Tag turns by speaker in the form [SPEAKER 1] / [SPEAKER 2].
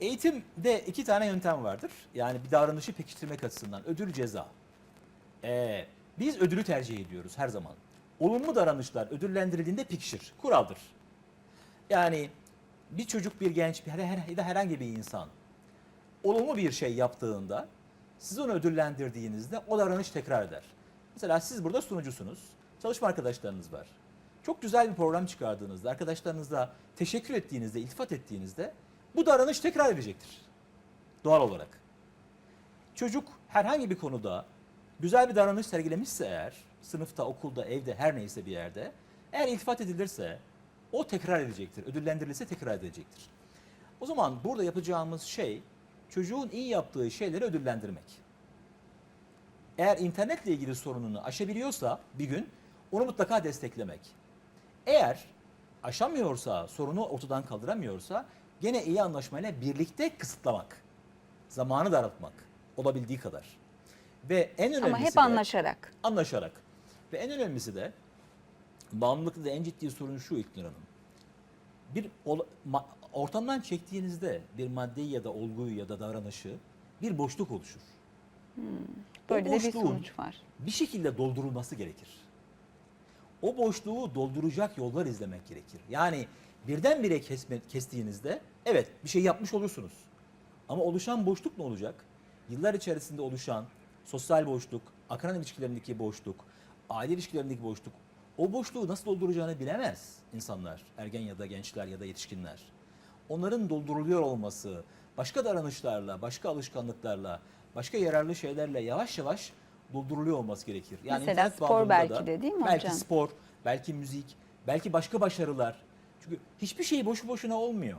[SPEAKER 1] Eğitimde iki tane yöntem vardır. Yani bir davranışı pekiştirmek açısından ödül ceza. Ee, biz ödülü tercih ediyoruz her zaman. Olumlu davranışlar ödüllendirildiğinde pekişir. Kuraldır. Yani bir çocuk, bir genç, bir her, herhangi bir insan olumlu bir şey yaptığında siz onu ödüllendirdiğinizde o davranış tekrar eder. Mesela siz burada sunucusunuz. Çalışma arkadaşlarınız var. Çok güzel bir program çıkardığınızda, arkadaşlarınızla teşekkür ettiğinizde, iltifat ettiğinizde bu davranış tekrar edecektir. Doğal olarak. Çocuk herhangi bir konuda güzel bir davranış sergilemişse eğer, sınıfta, okulda, evde, her neyse bir yerde, eğer iltifat edilirse o tekrar edecektir. Ödüllendirilirse tekrar edecektir. O zaman burada yapacağımız şey çocuğun iyi yaptığı şeyleri ödüllendirmek. Eğer internetle ilgili sorununu aşabiliyorsa bir gün onu mutlaka desteklemek. Eğer aşamıyorsa, sorunu ortadan kaldıramıyorsa gene iyi anlaşmayla birlikte kısıtlamak. Zamanı daraltmak olabildiği kadar. Ve en önemlisi
[SPEAKER 2] Ama hep
[SPEAKER 1] de-
[SPEAKER 2] anlaşarak.
[SPEAKER 1] anlaşarak. Ve en önemlisi de bağımlılıkta en ciddi sorun şu İlknur Hanım. Bir ortamdan çektiğinizde bir maddeyi ya da olguyu ya da davranışı bir boşluk oluşur. O
[SPEAKER 2] Böyle de bir sonuç var.
[SPEAKER 1] bir şekilde doldurulması gerekir. O boşluğu dolduracak yollar izlemek gerekir. Yani birdenbire kesme, kestiğinizde evet bir şey yapmış olursunuz. Ama oluşan boşluk ne olacak? Yıllar içerisinde oluşan sosyal boşluk, akran ilişkilerindeki boşluk, aile ilişkilerindeki boşluk. O boşluğu nasıl dolduracağını bilemez insanlar, ergen ya da gençler ya da yetişkinler. Onların dolduruluyor olması, başka davranışlarla, başka alışkanlıklarla, başka yararlı şeylerle yavaş yavaş dolduruluyor olması gerekir.
[SPEAKER 2] Mesela
[SPEAKER 1] internet
[SPEAKER 2] spor belki
[SPEAKER 1] da
[SPEAKER 2] de değil mi
[SPEAKER 1] belki
[SPEAKER 2] hocam?
[SPEAKER 1] spor, belki müzik, belki başka başarılar. Çünkü hiçbir şey boşu boşuna olmuyor.